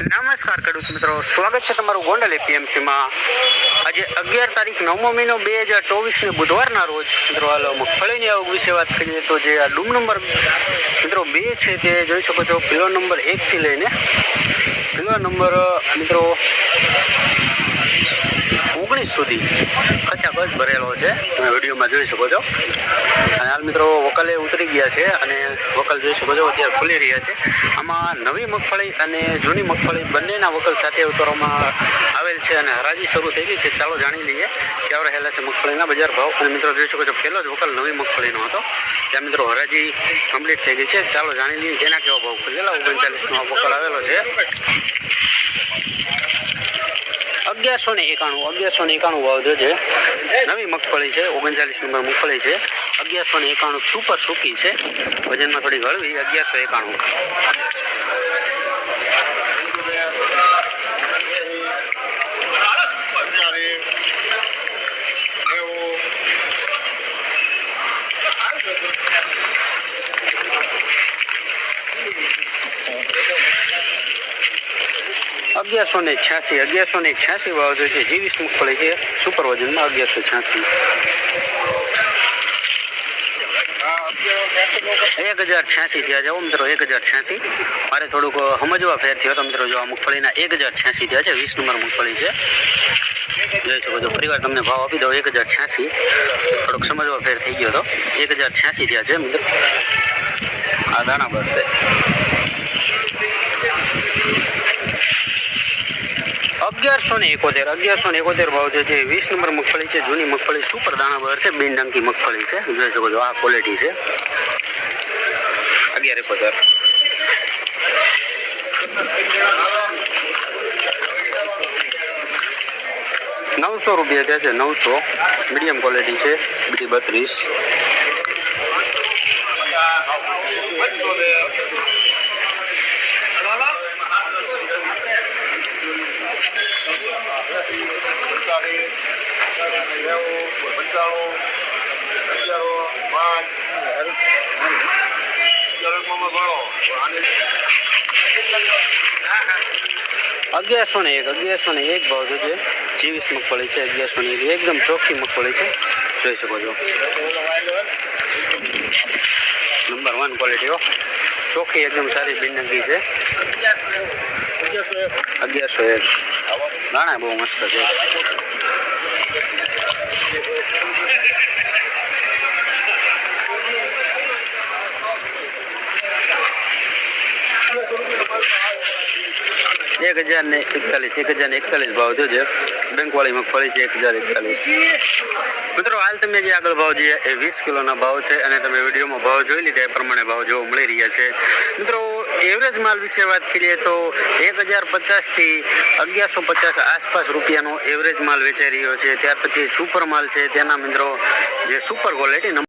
નમસ્કાર ખેડૂત મિત્રો. સ્વાગત છે તમારું ગોંડલ એપીએમસીમાં. આજે અગિયાર તારીખ નવમો મહિનો બે હજાર ચોવીસને બુધવારના રોજ, મિત્રો, હાલો મગફળીની આવક વિશે વાત કરીએ તો જે આ ડૂમ નંબર, મિત્રો, બે છે તે જોઈ શકો છો પિલો નંબર એકથી લઈને પિલો નંબર, મિત્રો ઓગણીસ સુધી કચાકચ ભરેલો છે. તમે વિડીયોમાં જોઈ શકો છો. અને હાલ મિત્રો વકલે ઉતરી ગયા છે અને વકલ જોઈ શકો છો અત્યારે ખુલી રહ્યા છે. આમાં નવી મગફળી અને જૂની મગફળી બંનેના વકલ સાથે ઉતારવામાં આવેલ છે અને હરાજી શરૂ થઈ ગઈ છે. ચાલો જાણી લઈએ કેવા રહેલા છે મગફળીના બજાર ભાવ. અને મિત્રો જોઈ શકો છો પહેલો જ વકલ નવી મગફળીનો હતો. ત્યાં મિત્રો હરાજી કમ્પ્લીટ થઈ ગઈ છે. ચાલો જાણી લઈએ કેના કેવા ભાવ ખુલેલા ઓગણચાલીસનો વકલ આવેલો છે. અગિયારસો ને એકાણું, અગિયારસો ને એકાણું વાવજો છે. નવી મગફળી છે, ઓગણચાલીસ નંબર મગફળી છે. અગિયારસો ને એકાણું સુપર સૂકી છે. વજનમાં થોડી હળવી, અગિયારસો એકાણું. અગિયારસો ને છ્યાસી અગિયારસો ને છ્યાસી ભાવ જો છે જીવીસ મગફળી છે સુપર વજનમાં અગિયારસો છ્યાસી એક હજાર છ્યાસી થયા છે હો મિત્રો એક હજાર છ્યાસી મારે થોડુંક સમજવા ફેર થયો તો મિત્રો જો આ મગફળીના એક હજાર છ્યાસી થયા છે વીસ નંબર મગફળી છે જોઈ શકો છો ફરીવાર તમને ભાવ આપી દો એક હજાર છ્યાસી થોડુંક સમજવા ફેર થઈ ગયો તો એક હજાર છ્યાસી થયા છે, મિત્રો. આ દાણા બસ અગિયારસો ને એકોતેર, અગિયારસો ને એકોતેર ભાવ જે છે વીસ નંબર મગફળી છે, જૂની મગફળી, સુપર દાણા બર છે બિન ડંકી મગફળી છે. જોઈ શકો છો, આ ક્વોલિટી છે. અગિયાર એકોતેર. નવસો રૂપિયા થયા છે, નવસો. મીડિયમ ક્વોલિટી છે બીજી બત્રીસ. અગિયારસો ને એક, અગિયારસો ને એક ભાવ છે જીવીસ મગફળી છે, અગિયારસો ને એક. એકદમ ચોખ્ખી મગફળી છે. જોઈ શકો છો. નંબર વન ક્વોલિટી હો. ચોખ્ખી એકદમ સારી બિનંગી છે. અગિયારસો એક. દાણા બહુ મસ્ત છે. એક હજાર ને એકતાલીસ એક હજાર ને એકતાલીસ ભાવ જોજે બેંક વાળી મગફળી છે એક હજાર એકતાલીસ. મિત્રો, હાલ તમે જે આગળ ભાવ જોઈએ એ વીસ કિલોના ભાવ છે અને તમે વિડીયોમાં ભાવ જોઈ લીધા, એ પ્રમાણે ભાવ જોવા મળી રહ્યા છે. મિત્રો એવરેજ માલ વિશે વાત કરીએ તો એક હજાર પચાસથી અગિયારસો પચાસ આસપાસ રૂપિયાનો એવરેજ માલ વેચાઈ રહ્યો છે. ત્યાર પછી સુપર માલ છે. તેના મિત્રો, જે સુપર ક્વોલિટી